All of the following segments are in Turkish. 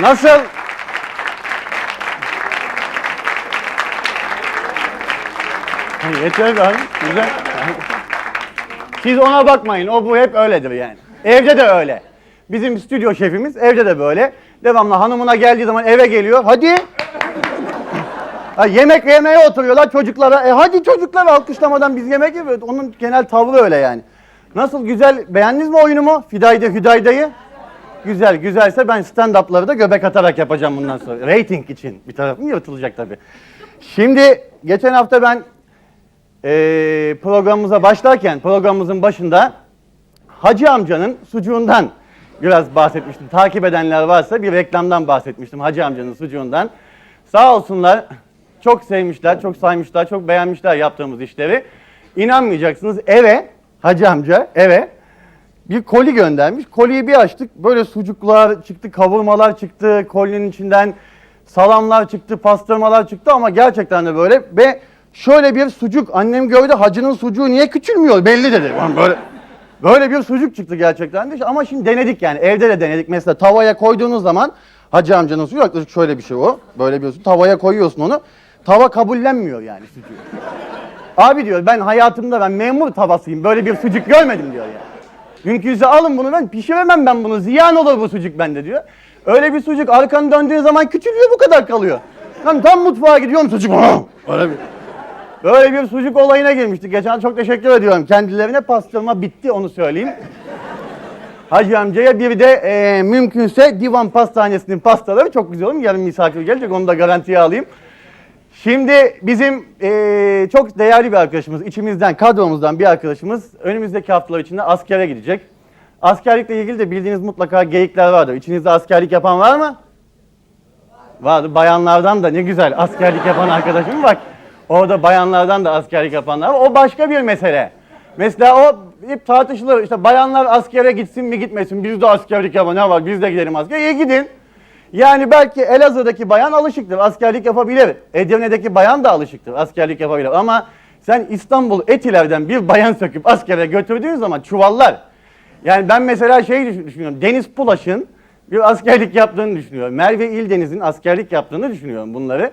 Nasıl? Yeter abi. Güzel. Siz ona bakmayın. O bu hep öyledir yani. Evde de öyle. Bizim stüdyo şefimiz evde de böyle. Devamlı hanımına geldiği zaman eve geliyor. Hadi. Ha, yemek yemeye oturuyorlar çocuklara. E hadi çocuklar alkışlamadan biz yemek yiyoruz. Onun genel tavrı öyle yani. Nasıl güzel beğendiniz mi oyunumu? Fidayda Hüdayda'yı. Güzel güzelse ben stand-up'ları da göbek atarak yapacağım bundan sonra. Rating için. Bir tarafım yırtılacak tabii. Şimdi geçen hafta ben eee, programımıza başlarken programımızın başında Hacı amcanın sucuğundan biraz bahsetmiştim. Takip edenler varsa bir reklamdan bahsetmiştim Hacı amcanın sucuğundan. Sağ olsunlar çok sevmişler, çok saymışlar, çok beğenmişler yaptığımız işleri. İnanmayacaksınız eve Hacı amca eve bir koli göndermiş. Koliyi bir açtık. Böyle sucuklar çıktı, kavurmalar çıktı. Kolinin içinden salamlar çıktı, pastırmalar çıktı ama gerçekten de böyle ve şöyle bir sucuk annem gördü hacının sucuğu niye küçülmüyor belli dedi. Yani böyle böyle bir sucuk çıktı gerçekten de ama şimdi denedik yani evde de denedik. Mesela tavaya koyduğunuz zaman hacı amcanın sucuğu yaklaşık şöyle bir şey o. Böyle bir sucuk. Tavaya koyuyorsun onu. Tava kabullenmiyor yani sucuğu. Abi diyor ben hayatımda ben memur tavasıyım. Böyle bir sucuk görmedim diyor ya. Mümkünse alın bunu ben pişiremem ben bunu. Ziyan olur bu sucuk bende diyor. Öyle bir sucuk arkanı döndüğün zaman küçülüyor bu kadar kalıyor. Lan tam mutfağa gidiyorum sucuk. Öyle bir. Böyle bir sucuk olayına girmiştik. Geçen çok teşekkür ediyorum. Kendilerine pastırma bitti onu söyleyeyim. Hacı amcaya bir de e, mümkünse divan pastanesinin pastaları çok güzel olur. Yarın misafir gelecek onu da garantiye alayım. Şimdi bizim eee, çok değerli bir arkadaşımız, içimizden, kadromuzdan bir arkadaşımız önümüzdeki haftalar içinde askere gidecek. Askerlikle ilgili de bildiğiniz mutlaka geyikler vardır. İçinizde askerlik yapan var mı? Vardı. Bayanlardan da ne güzel askerlik yapan arkadaşım bak. Orada bayanlardan da askerlik yapanlar var. O başka bir mesele. Mesela o hep tartışılır. İşte bayanlar askere gitsin mi gitmesin. Biz de askerlik yapalım. Ne var? Biz de gidelim askere. İyi gidin. Yani belki Elazığ'daki bayan alışıktır, askerlik yapabilir. Edirne'deki bayan da alışıktır, askerlik yapabilir. Ama sen İstanbul Etiler'den bir bayan söküp askere götürdüğün zaman çuvallar. Yani ben mesela şey düşün- düşünüyorum, Deniz Pulaş'ın bir askerlik yaptığını düşünüyorum. Merve İldeniz'in askerlik yaptığını düşünüyorum bunları.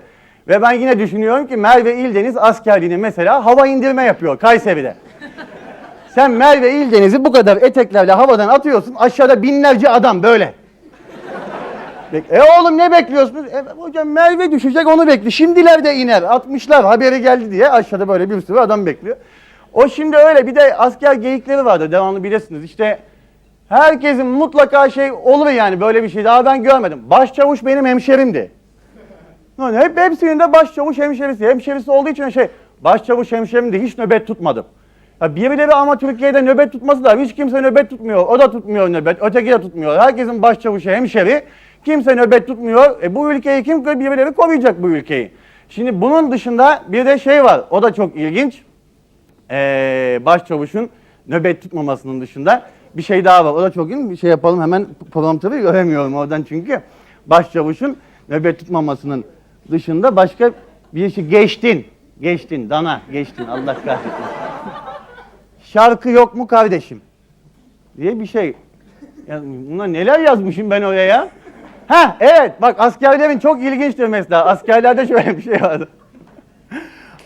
Ve ben yine düşünüyorum ki Merve İldeniz askerliğini mesela hava indirme yapıyor Kayseri'de. Sen Merve İldeniz'i bu kadar eteklerle havadan atıyorsun, aşağıda binlerce adam böyle. Bek- E oğlum ne bekliyorsunuz? E, hocam Merve düşecek onu bekliyor. Şimdiler de iner. 60'lar haberi geldi diye aşağıda böyle bir sürü adam bekliyor. O şimdi öyle bir de asker geyikleri vardı devamlı bilirsiniz. İşte herkesin mutlaka şey olur yani böyle bir şey daha ben görmedim. Başçavuş benim hemşerimdi. Yani hep hepsinin de başçavuş hemşerisi. Hemşerisi olduğu için şey başçavuş hemşerimdi hiç nöbet tutmadım. Ya birileri ama Türkiye'de nöbet tutması da hiç kimse nöbet tutmuyor. O da tutmuyor nöbet, öteki de tutmuyor. Herkesin başçavuşu hemşeri. Kimse nöbet tutmuyor. E bu ülkeyi kim birileri koruyacak bu ülkeyi. Şimdi bunun dışında bir de şey var. O da çok ilginç. Ee, başçavuşun nöbet tutmamasının dışında bir şey daha var. O da çok ilginç. Bir şey yapalım hemen promptörü göremiyorum oradan çünkü. Başçavuşun nöbet tutmamasının dışında başka bir şey geçtin. Geçtin dana geçtin Allah kahretsin. Şarkı yok mu kardeşim? Diye bir şey. Ya buna neler yazmışım ben oraya ya? Ha evet bak askerlerin çok ilginçtir mesela. Askerlerde şöyle bir şey vardı.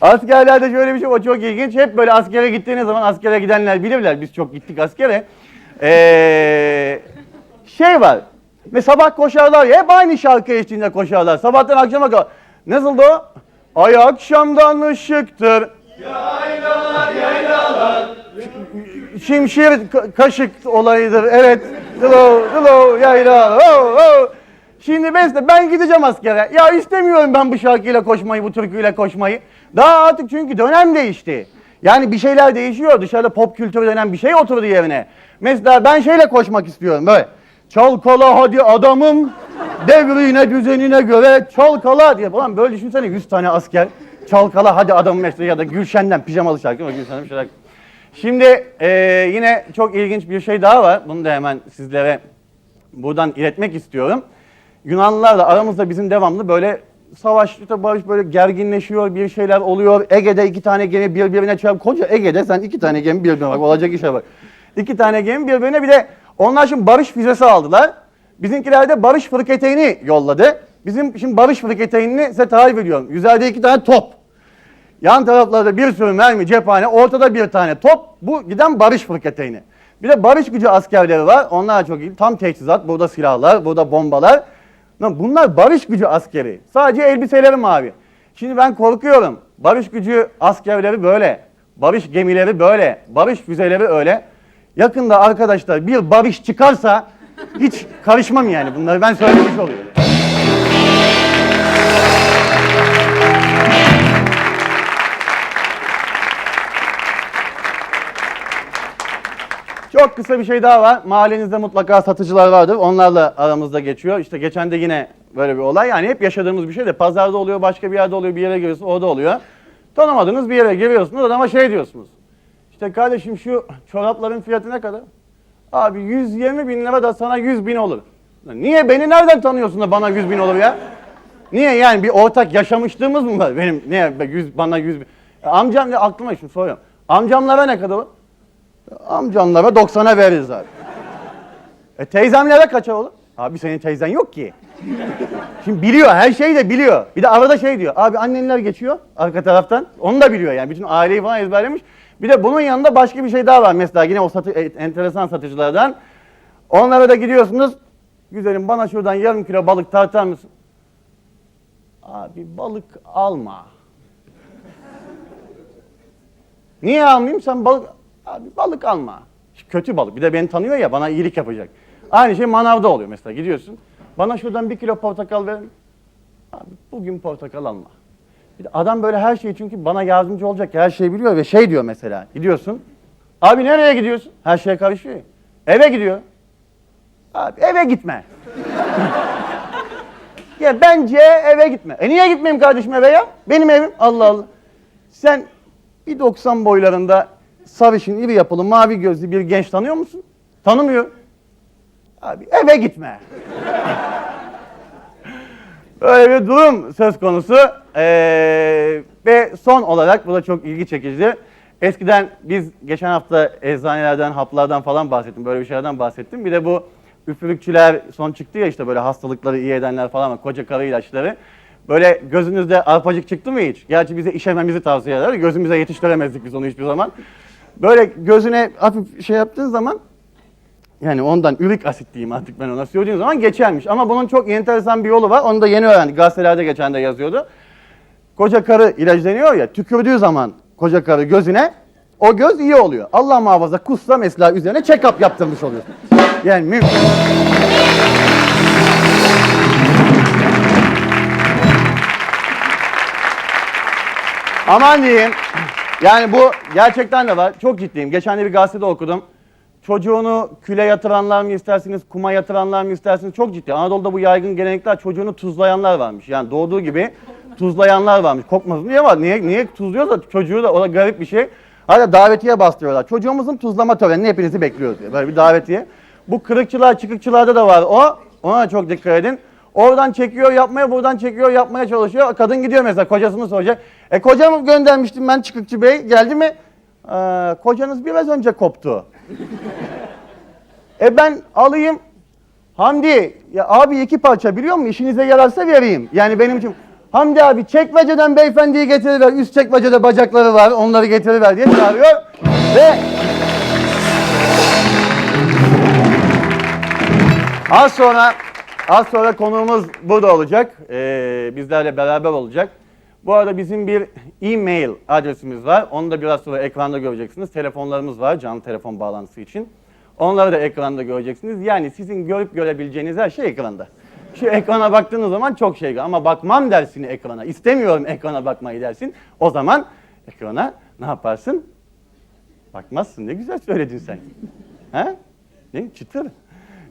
Askerlerde şöyle bir şey o çok ilginç. Hep böyle askere gittiğiniz zaman askere gidenler bilirler. Biz çok gittik askere. Ee, şey var. Ve sabah koşarlar ya hep aynı şarkı eşliğinde koşarlar. Sabahtan akşama kadar. Nasıldı o? Ay akşamdan ışıktır. Şimşir ka- kaşık olayıdır. Evet. Dılo, dılo, yayla. Oh, oh. Şimdi mesela ben gideceğim askere. Ya istemiyorum ben bu şarkıyla koşmayı, bu türküyle koşmayı. Daha artık çünkü dönem değişti. Yani bir şeyler değişiyor. Dışarıda pop kültürü denen bir şey oturdu yerine. Mesela ben şeyle koşmak istiyorum böyle. Çalkala hadi adamım. Devrine düzenine göre çalkala diye. Ulan böyle düşünsene 100 tane asker. Çalkala hadi adamım mesela ya da Gülşen'den pijamalı şarkı. Gülşen'den bir şarkı. Şimdi eee, yine çok ilginç bir şey daha var. Bunu da hemen sizlere buradan iletmek istiyorum. Yunanlılarla aramızda bizim devamlı böyle savaş, barış böyle gerginleşiyor, bir şeyler oluyor. Ege'de iki tane gemi birbirine çarp. Koca Ege'de sen iki tane gemi birbirine bak. Olacak işe bak. İki tane gemi birbirine bir de onlar şimdi barış füzesi aldılar. Bizimkiler de barış fırketeğini yolladı. Bizim şimdi barış fırketeğini size tarif ediyorum. Yüzerde iki tane top. Yan taraflarda bir sürü mermi, cephane, ortada bir tane top. Bu giden barış fırketeğini. Bir de barış gücü askerleri var. Onlar çok iyi. Tam teçhizat. Burada silahlar, burada bombalar. Lan Bunlar barış gücü askeri. Sadece elbiseleri mavi. Şimdi ben korkuyorum. Barış gücü askerleri böyle. Barış gemileri böyle. Barış füzeleri öyle. Yakında arkadaşlar bir barış çıkarsa hiç karışmam yani bunları ben söylemiş oluyorum. Çok kısa bir şey daha var. Mahallenizde mutlaka satıcılar vardır. Onlarla aramızda geçiyor. İşte geçen de yine böyle bir olay. Yani hep yaşadığımız bir şey de pazarda oluyor, başka bir yerde oluyor, bir yere giriyorsunuz, orada oluyor. Tanımadığınız bir yere giriyorsunuz, adama şey diyorsunuz. İşte kardeşim şu çorapların fiyatı ne kadar? Abi 120 bin lira da sana 100 bin olur. Niye? Beni nereden tanıyorsun da bana 100 bin olur ya? Niye yani bir ortak yaşamışlığımız mı var? Benim niye be- 100, bana 100 bin? E, Amcam ne aklıma şimdi soruyorum. Amcamlara ne kadar olur? Amcamlara 90'a veririz abi. E teyzemlere kaça olur? Abi senin teyzen yok ki. Şimdi biliyor, her şeyi de biliyor. Bir de arada şey diyor. Abi annenler geçiyor arka taraftan. Onu da biliyor yani. Bütün aileyi falan ezberlemiş. Bir de bunun yanında başka bir şey daha var. Mesela yine o satı, e, enteresan satıcılardan. Onlara da gidiyorsunuz. Güzelim bana şuradan yarım kilo balık tartar mısın? Abi balık alma. Niye almayayım? Sen balık... Abi balık alma. Kötü balık. Bir de beni tanıyor ya bana iyilik yapacak. Aynı şey manavda oluyor mesela. Gidiyorsun. Bana şuradan bir kilo portakal verin. Abi bugün portakal alma. Bir de adam böyle her şeyi çünkü bana yardımcı olacak her şeyi biliyor ve şey diyor mesela. Gidiyorsun. Abi nereye gidiyorsun? Her şeye karışıyor. Eve gidiyor. Abi eve gitme. ya bence eve gitme. E niye gitmeyeyim kardeşim eve ya? Benim evim. Allah Allah. Sen bir 90 boylarında sarışın, iri yapılı, mavi gözlü bir genç tanıyor musun? Tanımıyor. Abi eve gitme. Böyle bir durum söz konusu. Ee, ve son olarak, bu da çok ilgi çekici. Eskiden biz geçen hafta eczanelerden, haplardan falan bahsettim. Böyle bir şeylerden bahsettim. Bir de bu üfürükçüler son çıktı ya işte böyle hastalıkları iyi edenler falan var. Koca karı ilaçları. Böyle gözünüzde arpacık çıktı mı hiç? Gerçi bize işememizi tavsiye ederler. Gözümüze yetiştiremezdik biz onu hiçbir zaman. Böyle gözüne hafif şey yaptığın zaman yani ondan ürik asit diyeyim artık ben ona sürdüğün zaman geçermiş. Ama bunun çok enteresan bir yolu var. Onu da yeni öğrendik. Gazetelerde geçen de yazıyordu. Koca karı ilaç deniyor ya tükürdüğü zaman koca karı gözüne o göz iyi oluyor. Allah muhafaza kussa mesela üzerine check-up yaptırmış oluyorsun. Yani mümkün. Aman diyeyim. Yani bu gerçekten de var. Çok ciddiyim. Geçen de bir gazetede okudum. Çocuğunu küle yatıranlar mı istersiniz, kuma yatıranlar mı istersiniz? Çok ciddi. Anadolu'da bu yaygın gelenekler çocuğunu tuzlayanlar varmış. Yani doğduğu gibi tuzlayanlar varmış. Korkmasın diye var. Niye, niye tuzluyorsa çocuğu da o da garip bir şey. Hala davetiye bastırıyorlar. Çocuğumuzun tuzlama törenini hepinizi bekliyoruz diye. Böyle bir davetiye. Bu kırıkçılar, çıkıkçılarda da var o. Ona çok dikkat edin. Oradan çekiyor yapmaya, buradan çekiyor yapmaya çalışıyor. Kadın gidiyor mesela kocasını soracak. E kocamı göndermiştim ben çıkıkçı bey. Geldi mi? Ee, kocanız biraz önce koptu. e ben alayım. Hamdi ya abi iki parça biliyor musun? İşinize yararsa vereyim. Yani benim için. Hamdi abi çekmeceden beyefendiyi getiriver. Üst çekmecede bacakları var. Onları getiriver diye çağırıyor. Ve Az sonra az sonra konuğumuz burada olacak. Ee, bizlerle beraber olacak. Bu arada bizim bir e-mail adresimiz var. Onu da biraz sonra ekranda göreceksiniz. Telefonlarımız var canlı telefon bağlantısı için. Onları da ekranda göreceksiniz. Yani sizin görüp görebileceğiniz her şey ekranda. Şu ekrana baktığınız zaman çok şey ama bakmam dersin ekrana. İstemiyorum ekrana bakmayı dersin. O zaman ekrana ne yaparsın? Bakmazsın. Ne güzel söyledin sen. Ha? Ne? Çıtır.